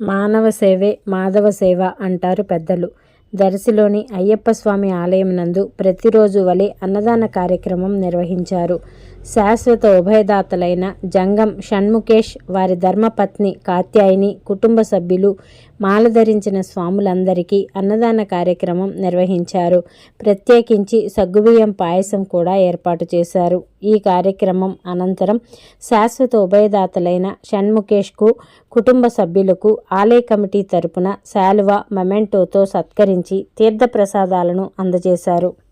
మానవ సేవే మాధవ సేవ అంటారు పెద్దలు. దర్శిలోని అయ్యప్ప స్వామి ఆలయం నందు ప్రతిరోజు వలె అన్నదాన కార్యక్రమం నిర్వహించారు. శాశ్వత ఉభయదాతలైన జంగం షణ్ముఖేష్ వారి ధర్మపత్ని కాత్యాయిని కుటుంబ సభ్యులు మాలధరించిన స్వాములందరికీ అన్నదాన కార్యక్రమం నిర్వహించారు. ప్రత్యేకించి సగ్గుబియ్యం పాయసం కూడా ఏర్పాటు చేశారు. ఈ కార్యక్రమం అనంతరం శాశ్వత ఉభయదాతలైన షణ్ముఖేష్కు కుటుంబ సభ్యులకు ఆలయ కమిటీ తరపున శాలువా మెమెంటోతో సత్కరించి తీర్థప్రసాదాలను అందజేశారు.